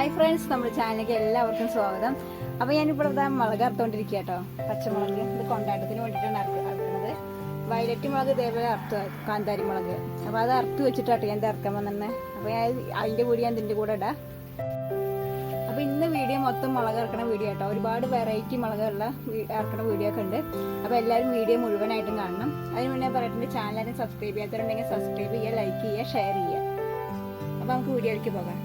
Hi friends നമ്മുടെ ചാനലിലേക്ക് എല്ലാവർക്കും സ്വാഗതം. അപ്പോൾ ഞാനിപ്പോൾ ഇതാ മുളക് അറുത്തോണ്ടിരിക്കുക കേട്ടോ പച്ചമുളക് ഇത് കൊണ്ടാട്ടത്തിന് വേണ്ടിയിട്ടാണ് അറുക്ക അറുക്കുന്നത്. വയലറ്റ് മുളക് ഇതേപോലെ അറുത്ത് കാന്താരി മുളക്. അപ്പോൾ അത് അറുത്ത് വെച്ചിട്ടാട്ടോ ഞാൻ ഇറക്കാൻ വന്നെ അപ്പോൾ ഞാൻ അതിന്റെ കൂടി ഞാൻ ഇതിന്റെ കൂടെ ഇടാം. അപ്പോൾ ഇന്ന് വീഡിയോ മൊത്തം മുളക് ഇറക്കണ വീഡിയോ കേട്ടോ ഒരുപാട് വെറൈറ്റി മുളകുള്ള ഇറക്കണ വീഡിയോ ഒക്കെ ഉണ്ട്. അപ്പോൾ എല്ലാവരും വീഡിയോ മുഴുവനായിട്ടും കാണണം. അതിന് മുന്നേ പറഞ്ഞിട്ടുണ്ട് ചാനലിനെ സബ്സ്ക്രൈബ് ചെയ്യാത്തവരുണ്ടെങ്കിൽ സബ്സ്ക്രൈബ് ചെയ്യുക ലൈക്ക് ചെയ്യുക ഷെയർ ചെയ്യുക. അപ്പോൾ നമുക്ക് വീഡിയോയിലേക്ക് പോകാം.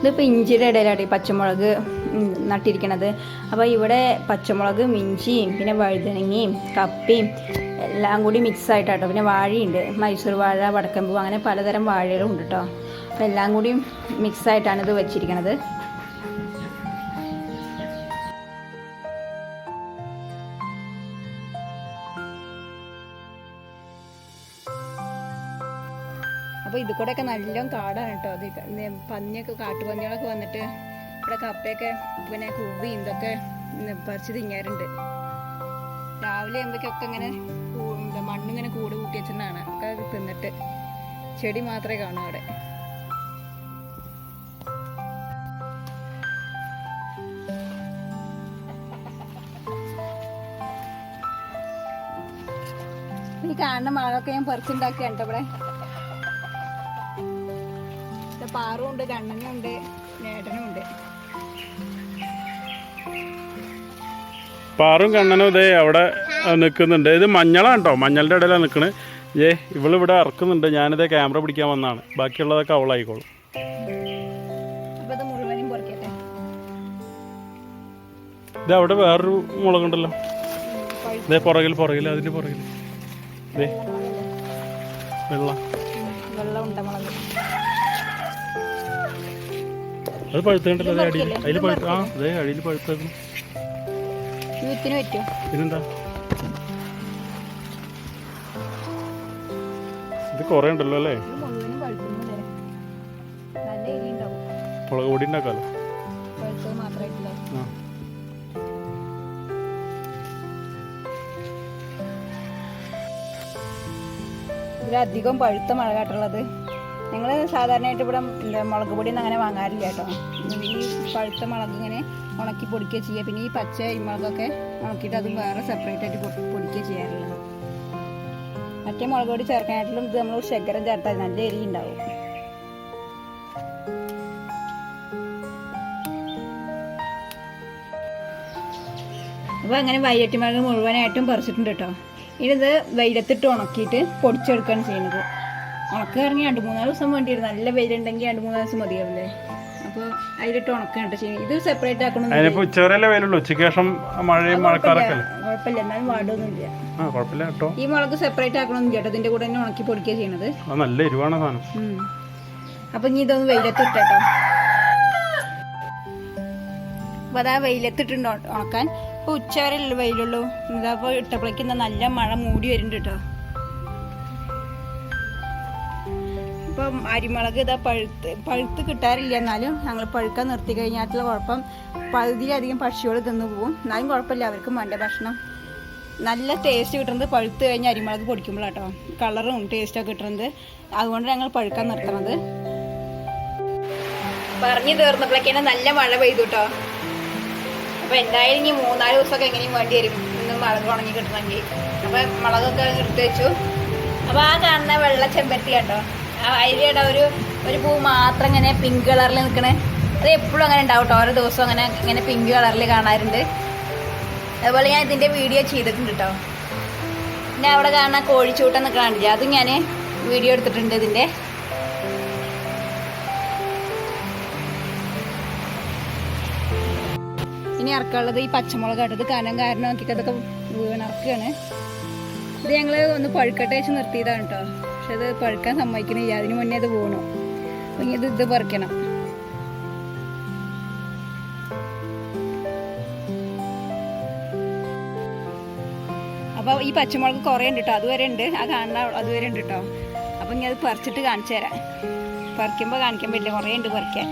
ഇതിപ്പോൾ ഇഞ്ചിയുടെ ഇടയിലാണ് ഈ പച്ചമുളക് നട്ടിരിക്കണത്. അപ്പോൾ ഇവിടെ പച്ചമുളകും ഇഞ്ചിയും പിന്നെ വഴുതനങ്ങയും കപ്പയും എല്ലാം കൂടി മിക്സ് ആയിട്ടാട്ടോ. പിന്നെ വാഴയുണ്ട്. മൈസൂർ വാഴ വടക്കമ്പൂ അങ്ങനെ പലതരം വാഴകളും ഉണ്ട് കേട്ടോ അപ്പോൾ എല്ലാം കൂടി മിക്സ് ആയിട്ടാണ് ഇത് വെച്ചിരിക്കണത്. അപ്പോൾ ഇത് കൂടെയൊക്കെ നല്ലോണം കാടാണ് കേട്ടോ. അത് പന്നിയൊക്കെ കാട്ടുപന്നികളൊക്കെ വന്നിട്ട് ഇവിടെ കപ്പയൊക്കെ പിന്നെ കൂവി ഇതൊക്കെ പറിച്ച് തിങ്ങാറുണ്ട് രാവിലെ ആകുമ്പോഴേക്കൊക്കെ ഇങ്ങനെ മണ്ണിങ്ങനെ കൂട് കൂട്ടി വെച്ചിട്ടാണ് ഒക്കെ തിന്നിട്ട് ചെടി മാത്രമേ കാണൂ അവിടെ. ഈ കാണുന്ന മഴയൊക്കെ ഞാൻ പറിച്ചുണ്ടാക്കിയാണ് ഇവിടെ. ഇവിടെ പാറും ഉണ്ട് കണ്ണനും ഉണ്ട് നേട്ടനും ഉണ്ട് പാറും കണ്ണനും ഇതേ അവിടെ നിൽക്കുന്നുണ്ട്. ഇത് മഞ്ഞളാണ് കേട്ടോ മഞ്ഞളുടെ ഇടയിലാണ് നിൽക്കുന്നത് ഏ ഇവളിവിടെ ഇറക്കുന്നുണ്ട്. ഞാനിതേ ക്യാമറ പിടിക്കാൻ വന്നാണ്. ബാക്കിയുള്ളതൊക്കെ അവളായിക്കോളും. ഇത് അവിടെ വേറൊരു മുളകുണ്ടല്ലോ. ഇതേ പുറകിൽ പുറകിൽ അതിന്റെ പുറകിൽ ഇതേ വെള്ള. വെള്ളം ഉണ്ട മുളക് അത് പഴുത്തുണ്ടല്ലോ അതേ അടിയിൽ. അതിൽ പഴുത്ത ആ അതേ അടിയിൽ പഴുത്തേക്കുന്നു പിന്നെന്താ? ഇതെന്താ ഇത് കുറേ ഉണ്ടല്ലോ അല്ലേ? മുളക് പൊടി ഉണ്ടാക്കാലോ? ഇതിലധികം പഴുത്ത മുളകാട്ടുള്ളത് ഞങ്ങൾ സാധാരണയായിട്ട് ഇവിടെ മുളക് പൊടിയൊന്നും അങ്ങനെ വാങ്ങാറില്ല കേട്ടോ. ഈ പഴുത്ത മുളക് ഇങ്ങനെ ഉണക്കി പൊടിക്കുക ചെയ്യുക. പിന്നെ ഈ പച്ച മുളകൊക്കെ ഉണക്കിയിട്ട് അത് വേറെ സെപ്പറേറ്റ് ആയിട്ട് പൊടിക്കുക ചെയ്യാറുള്ളത്. മറ്റേ മുളക് പൊടി ചേർക്കാനായിട്ടും ഇത് നമ്മൾ ശകരം ചേർത്താൽ നല്ല എരി ഉണ്ടാവും. അപ്പോൾ അങ്ങനെ വൈകിട്ട് മുഴുവനായിട്ടും പറിച്ചിട്ടുണ്ട് കേട്ടോ. ഇനി ഇത് വെയിലത്തിട്ട് ഉണക്കിയിട്ട് പൊടിച്ചെടുക്കുകയാണ് ചെയ്യുന്നത്. ഉണക്ക് ഇറങ്ങി രണ്ട് മൂന്നാൽ ദിവസം വേണ്ടി വരും നല്ല വെയിലുണ്ടെങ്കിൽ രണ്ട് മൂന്നാൽ ദിവസം മതിയാവില്ലേ? അപ്പോൾ അതിലിട്ട് ഉണക്കാണ് ചെയ്യും ഇത് സെപ്പറേറ്റ് ആക്കണം അതിനിപ്പോൾ ഉച്ചവരല്ലേ വെയിലുള്ളൂ. ഉച്ചയ്ക്ക് ശേഷം മഴയും മഴക്കാറൊക്കെ അല്ലേ? കുഴപ്പമില്ല. എന്നാലും വാടൊന്നുമില്ല ആ കുഴപ്പമില്ല കേട്ടോ. ഈ മുളക് സെപ്പറേറ്റ് ആക്കണമെന്ന് കേട്ടോ ഇതിന്റെ കൂടെ തന്നെ ഉണക്കി പൊടിക്കുക ചെയ്യണത്. നല്ല എരിവാണ് സാധനം. അപ്പൊ ഇനി ഇതൊന്ന് വെയിലത്തിട്ടോ അപ്പൊ അതാ വെയിലത്തിട്ടുണ്ട് ഉണ- ഉണക്കാൻ. ഇപ്പൊ ഉച്ച വരെ വെയിലുള്ളൂ? ഇതാ ഇപ്പൊ ഇട്ടപ്പോഴേക്കും നല്ല മഴ മൂടി വരുന്നുണ്ട് കേട്ടോ. ഇപ്പം അരിമുളക് ഇതാ പഴുത്ത് പഴുത്ത് കിട്ടാറില്ല. എന്നാലും ഞങ്ങൾ പഴുക്കാൻ നിർത്തി കഴിഞ്ഞാട്ടുള്ള കുഴപ്പം. പകുതിയിലധികം പക്ഷികൾ തിന്നു പോകും എന്നാലും കുഴപ്പമില്ല അവർക്ക് വേണ്ട ഭക്ഷണം. നല്ല ടേസ്റ്റ് കിട്ടുന്നത് പഴുത്ത് കഴിഞ്ഞ് അരിമുളക് പൊടിക്കുമ്പോഴാട്ടോ. കളറും ടേസ്റ്റൊക്കെ കിട്ടുന്നത്. അതുകൊണ്ട് ഞങ്ങൾ പഴുക്കാൻ നിർത്തണത്. പറഞ്ഞു തീർന്നപ്പോഴൊക്കെയാണ് നല്ല മഴ പെയ്തു കേട്ടോ അപ്പൊ എന്തായാലും ഇനി മൂന്നാൽ ദിവസമൊക്കെ എങ്ങനെയും വേണ്ടി വരും. ഇന്ന് മുളക് ഉണങ്ങി കിട്ടണമെങ്കിൽ. അപ്പൊ മുളകൊക്കെ നിർത്തി വെച്ചു അപ്പൊ ആ കാണുന്ന വെള്ള ചെമ്പരത്തി കേട്ടോ അതിലിട ഒരു ഒരു പൂ മാത്രം ഇങ്ങനെ പിങ്ക് കളറിൽ നിൽക്കണേ. അത് എപ്പോഴും അങ്ങനെ ഉണ്ടാവും കേട്ടോ ഓരോ ദിവസവും അങ്ങനെ ഇങ്ങനെ പിങ്ക് കളറിൽ കാണാറുണ്ട്. അതുപോലെ ഞാൻ ഇതിന്റെ വീഡിയോ ചെയ്തിട്ടുണ്ട് കേട്ടോ പിന്നെ അവിടെ കാണാൻ കോഴിച്ചൂട്ടം നിൽക്കണില്ല അതും ഞാൻ വീഡിയോ എടുത്തിട്ടുണ്ട് ഇതിന്റെ ഇനി ഇറക്കാനുള്ളത് ഈ പച്ചമുളക് ഇത് കനം കാരണം നോക്കിയിട്ട് അതൊക്കെ ഇത് ഞങ്ങൾ ഒന്ന് പഴുക്കട്ടെ വെച്ച് നിർത്തിയതാണ് കേട്ടോ പക്ഷെ അത് പഴുക്കാൻ സമ്മതിക്കണില്ല. അതിന് മുന്നേ അത് പോകണം ഇനി ഇത് ഇത് പറിക്കണം. അപ്പോൾ ഈ പച്ചമുളക് കുറേ ഉണ്ട് കേട്ടോ അതുവരെ ഉണ്ട്. ആ കാണുന്ന അതുവരെ ഉണ്ട് കേട്ടോ അപ്പം ഇനി അത് പറിച്ചിട്ട് കാണിച്ചു തരാം. പറിക്കുമ്പോൾ കാണിക്കാൻ പറ്റില്ല. കുറേ ഉണ്ട് പറിക്കാൻ.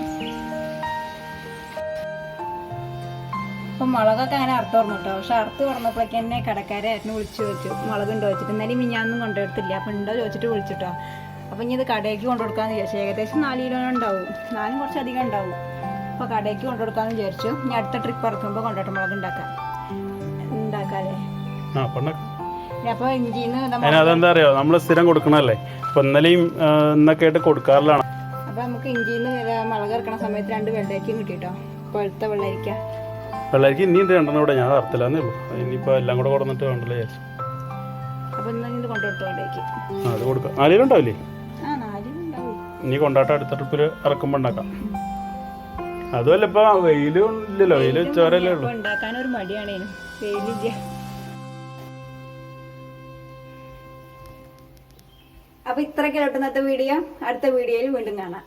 അപ്പം മുളകൊക്കെ അങ്ങനെ അറുത്ത് തുറന്നു കേട്ടോ. പക്ഷെ അറുത്ത് തുറന്നപ്പോഴേക്ക് എന്നെ കടക്കാരെ ഏട്ടനെ വിളിച്ചു ചോദിച്ചു മുളക് ഉണ്ടോ വെച്ചിട്ട് എന്നാലും മിഞ്ഞാന്നും കൊണ്ടുവരത്തില്ല. അപ്പം ഉണ്ടോ? ചോദിച്ചിട്ട് വിളിച്ചിട്ടോ അപ്പം ഇനി ഇത് കടയ്ക്ക് കൊണ്ടുകൊടുക്കാന്ന് വിചാരിച്ചു. ഏകദേശം നാല് കിലോ ഉണ്ടാവും. നാലും കുറച്ചധികം ഉണ്ടാവും. അപ്പോൾ കടയ്ക്ക് കൊണ്ടുകൊടുക്കാന്ന് വിചാരിച്ചു. ഇനി അടുത്ത ട്രിപ്പ് ഇറക്കുമ്പോൾ കൊണ്ടോട്ട മുളക് ഉണ്ടാക്കാം ഉണ്ടാക്കാല്ലേ? അപ്പോൾ ഇഞ്ചിന്ന് അതെന്താ അറിയോ? നമ്മൾ സ്ഥിരം കൊടുക്കണല്ലേ അപ്പൊ ഇന്നലെയും ഇന്നൊക്കെ ആയിട്ട് കൊടുക്കാറിലാണ്. അപ്പോൾ നമുക്ക് ഇഞ്ചിന്ന് മുളക് ഇറക്കണ സമയത്ത് രണ്ട് വെള്ളരിക്കും കിട്ടിട്ടോ? പഴുത്ത വെള്ളരിക്ക. പിള്ളേർക്ക് ഇനിയും രണ്ടെണ്ണം ഇവിടെ ഞാൻ അർത്തില്ലാന്നേ ഉള്ളൂ. ഇനിയിപ്പോൾ എല്ലാം കൂടെ കൊടുന്നിട്ട് വേണ്ടല്ലോ വിചാരിച്ചു. ആ അത് കൊടുക്കാം. നാലിലുണ്ടാവില്ലേ നാലിനുണ്ടാവും ഇനി കൊണ്ടാട്ടം അടുത്ത ട്രിപ്പിൽ ഇറക്കുമ്പോൾ ഉണ്ടാക്കാം. അതുമല്ല ഇപ്പൊ വെയിലും ഇല്ലല്ലോ. വെയിൽ ചോരല്ലേ ഉള്ളൂ. അപ്പൊ ഇത്രയൊക്കെ ഇന്നത്തെ വീഡിയോ. അടുത്ത വീഡിയോയിൽ വീണ്ടും കാണാം.